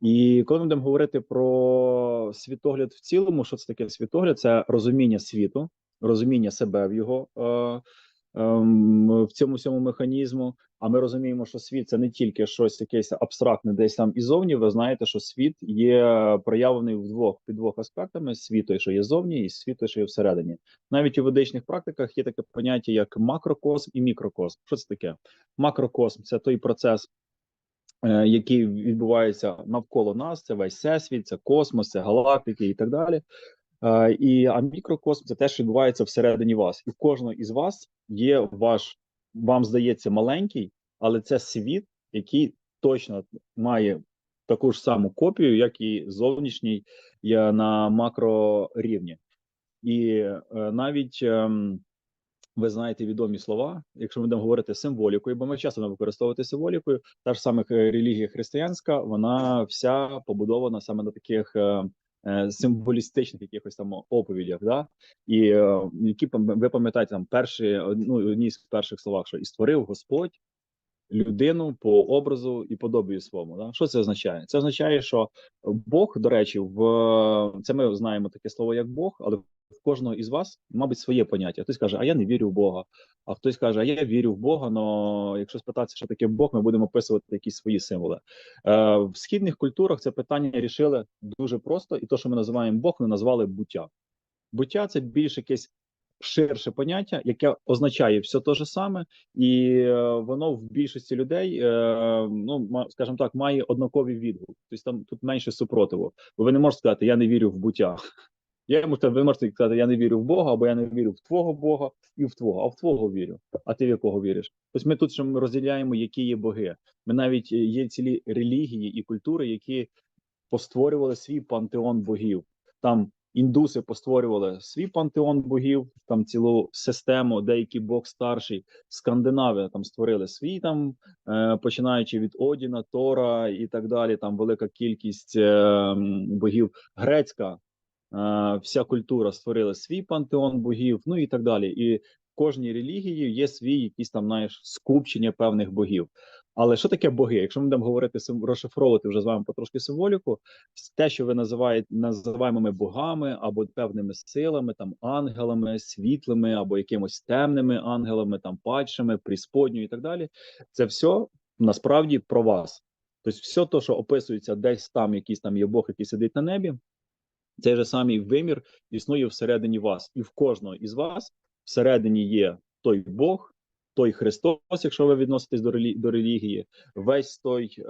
І коли ми будемо говорити про світогляд в цілому, що це таке світогляд? Це розуміння світу, розуміння себе в його е, ем, в цьому всьому механізму. А ми розуміємо, що світ це не тільки щось якесь абстрактне, десь там ізовні. Ви знаєте, що світ є проявлений в двох під двох аспектами: світ той, що є зовні, і світ той, що є всередині. Навіть у ведичних практиках є таке поняття, як макрокосм і мікрокосм. Що це таке? Макрокосм це той процес. Е, Який відбувається навколо нас, це весь всесвіт, це космос, це галактики і так далі. Е, І а мікрокосм це те, що відбувається всередині вас, і в кожного із вас є ваш, вам здається, маленький, але це світ, який точно має таку ж саму копію, як і зовнішній є на макрорівні. І е, навіть ем, ви знаєте відомі слова, якщо ми будемо говорити символікою, бо ми часто використовувати символікою, та ж саме релігія християнська, вона вся побудована саме на таких е, е, символістичних якихось там оповідях, да? і е, які ви пам'ятаєте там перші, ну одні з перших словах, що і створив Господь людину по образу і подобію своєму. Да? Що це означає? Це означає, що Бог, до речі, в це ми знаємо таке слово як Бог, але в кожного із вас, мабуть, своє поняття. Хтось каже, а я не вірю в Бога. А хтось каже, а я вірю в Бога. але якщо спитатися, що таке Бог, ми будемо описувати якісь свої символи. Е, в східних культурах це питання рішили дуже просто, і то, що ми називаємо Бог, ми назвали буття. Буття це більш якесь ширше поняття, яке означає все те же саме, і е, воно в більшості людей, е, ну скажімо так, має однаковий відгук. Тобто там тут менше супротиву. Бо ви не можете сказати, я не вірю в буття. Я можу, ви можете сказати, я не вірю в Бога, або я не вірю в твого Бога і в твого, а в твого вірю. А ти в якого віриш? Тобто ми тут ще розділяємо, які є боги. Ми навіть е, є цілі релігії і культури, які постворювали свій пантеон богів. Там індуси постворювали свій пантеон богів, там цілу систему, деякий бог старший, скандинави там створили свій там, е, починаючи від Одіна, Тора і так далі. Там велика кількість е, богів. Грецька е, вся культура створила свій пантеон богів, ну і так далі. І в кожній релігії є свій якісь там знаєш, скупчення певних богів. Але що таке боги? Якщо ми будемо говорити розшифровувати вже з вами потрошки символіку, те, що ви називаєте називаємо ми богами або певними силами, там ангелами, світлими або якимось темними ангелами, там падшими, прісподньою і так далі, це все насправді про вас. Тобто, все те, що описується десь там, якийсь там є Бог, який сидить на небі, цей же самий вимір існує всередині вас, і в кожного із вас всередині є той Бог, той Христос, якщо ви відноситесь до релі... до релігії, весь той е...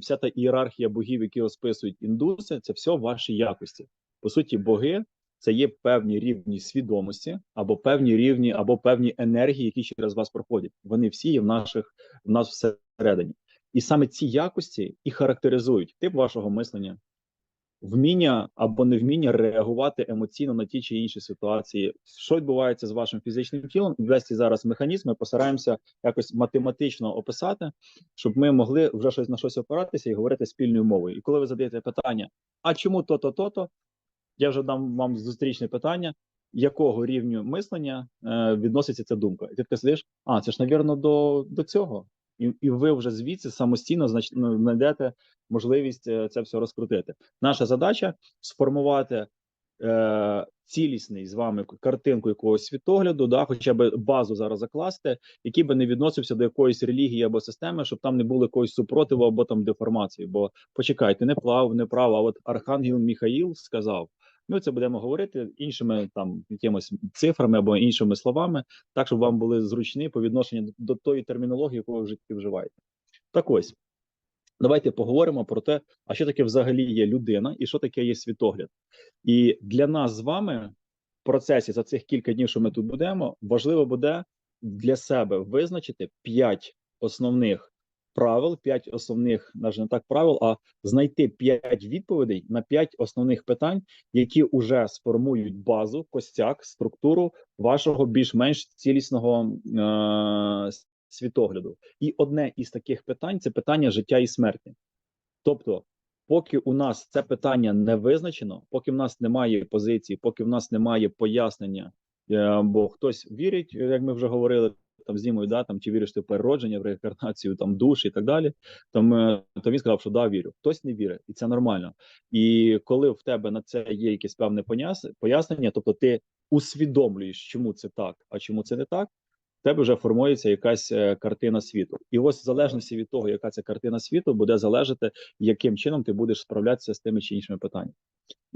вся та ієрархія богів, які розписують індуси, це все ваші якості. По суті, боги це є певні рівні свідомості, або певні рівні, або певні енергії, які через вас проходять. Вони всі є в наших в нас всередині. І саме ці якості і характеризують тип вашого мислення, вміння або невміння реагувати емоційно на ті чи інші ситуації. Що відбувається з вашим фізичним тілом? Весь цей зараз механізм ми постараємося якось математично описати, щоб ми могли вже щось на щось опиратися і говорити спільною мовою. І коли ви задаєте питання, а чому то-то, то-то, я вже дам вам зустрічне питання. Якого рівню мислення е, відноситься ця думка? І ти таки сидиш, а це ж, навірно, до, до цього. І, і ви вже звідси самостійно знайдете можливість е, це все розкрутити. Наша задача сформувати е, цілісний з вами картинку якогось світогляду, да, хоча б базу зараз закласти, який би не відносився до якоїсь релігії або системи, щоб там не було якогось супротиву або там деформації. Бо почекайте, не плав, не право. А от Архангел Міхаїл сказав. Ми це будемо говорити іншими там якимось цифрами або іншими словами, так щоб вам були зручні по відношенню до тої термінології, яку ви в житті вживаєте. Так ось. Давайте поговоримо про те, а що таке взагалі є людина, і що таке є світогляд. І для нас з вами в процесі за цих кілька днів, що ми тут будемо, важливо буде для себе визначити п'ять основних правил, п'ять основних, навіть не так правил, а знайти п'ять відповідей на п'ять основних питань, які вже сформують базу, костяк, структуру вашого більш-менш цілісного е- світогляду. І одне із таких питань це питання життя і смерті. Тобто, поки у нас це питання не визначено, поки в нас немає позиції, поки в нас немає пояснення, е, бо хтось вірить, як ми вже говорили, там з да, там чи віриш ти в переродження, в реінкарнацію, там душ і так далі. Там е, то він сказав, що да, вірю. Хтось не вірить, і це нормально. І коли в тебе на це є якесь певне пояснення, тобто ти усвідомлюєш, чому це так, а чому це не так. В тебе вже формується якась е, картина світу, і ось в залежності від того, яка ця картина світу, буде залежати, яким чином ти будеш справлятися з тими чи іншими питаннями.